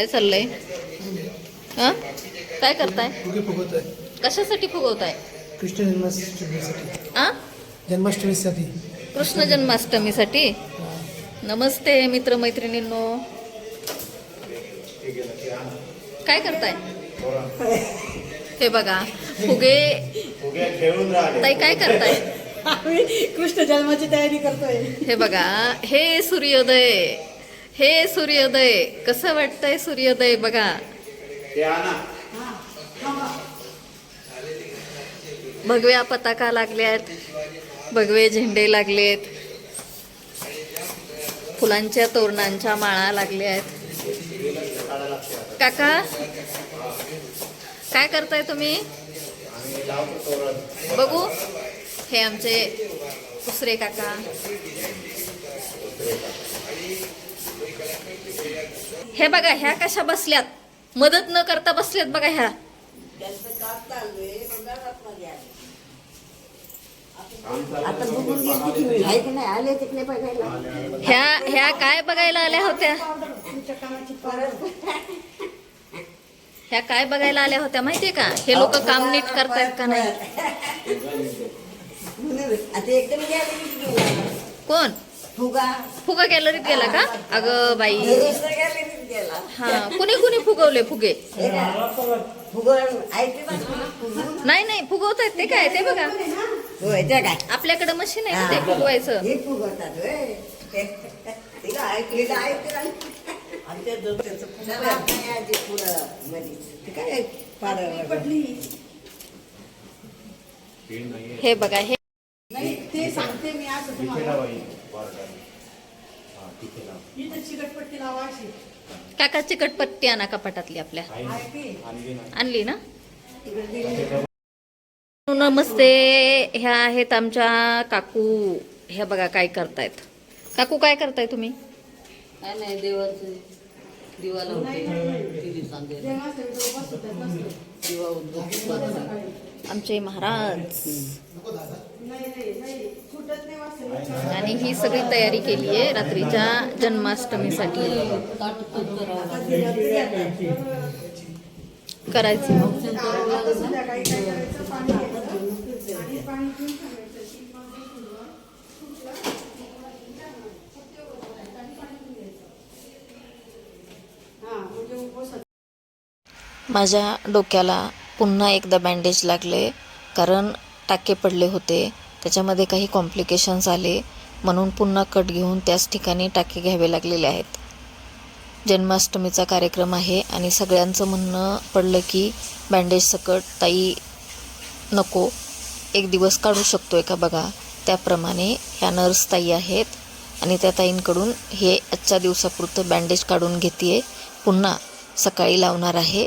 काय चाललंय? हा? काय करताय? फुगे फुगवत आहे कशासाठी फुगवताय? कृष्ण जन्माष्टमीसाठी. आ? जन्माष्टमीसाठी. कृष्ण जन्माष्टमीसाठी? नमस्ते मित्रमैत्रिणींनो. काय करताय? हे बघा फुगे ताई काय करताय? कृष्ण जन्माची तयारी करतोय. हे बघा हे सूर्योदय. हे सूर्योदय कसं वाटतंय सूर्योदय बघा. भगव्या पताका लागल्यात भगवे झेंडे लागलेत फुलांच्या तोरणांच्या माळा लागल्या आहेत काका काय करताय तुम्ही? बघू. हे आमचे दुसरे काका. हे बघा ह्या कशा बसल्यात? मदत न करता बसल्यात बघा ह्या. आता बघून गेली की मी आहे की नाही आले तिकडे बघायला? ह्या ह्या काय बघायला आल्या होत्या? ह्या काय बघायला आल्या होत्या माहितीये का? हे लोक काम नीट करतायत का नाही? कोण? फुगा. फुगा गॅलरीत गेला का? अगं बाई. हा कुणी कुणी फुगवले फुगे? नाही नाही फुगवतायत ते काय? ते बघा. होय ते काय? आपल्याकडे मशीन आहे ना ते फुगवायचं. हे फुगवतात होय. तिला ऐकलेलं ऐकते आणि ते दोन त्याचं चला, काय आजी पुढं मध्ये ते काय पाडं हे बघा हे नाही ते सांगते मी असं तुम्हाला. इथं. चिकटपट्टी लावायची काका चिकटपट्टी आणा कपाटातली आपल्या. आणली ना? नमस्ते. ह्या आहेत आमच्या काकू. ह्या बघा काय करतायत. काकू काय करताय तुम्ही? काय नाही देवाचं. दिवा लावते टी व्ही सांगेल दिवा उद्योग आमचे महाराज. आणि ही सगळी तयारी केली आहे रात्रीच्या जन्माष्टमीसाठी. करायची आता माझ्या डोक्याला पुन्हा एकदा बँडेज लागले कारण टाके पडले होते. त्याच्यामध्ये काही कॉम्प्लिकेशन्स आले म्हणून पुन्हा कट घेऊन त्याच ठिकाणी टाके घ्यावे लागलेले आहेत. जन्माष्टमीचा कार्यक्रम आहे आणि सगळ्यांचं म्हणणं पडलं की बँडेज सकट ताई नको. एक दिवस काढू शकतोय का बघा. त्याप्रमाणे ह्या नर्स ताई आहेत आणि त्या ताईंकडून हे आजच्या दिवसापुरतं बँडेज काढून घेते पुन्हा सकाळी लावणार आहे.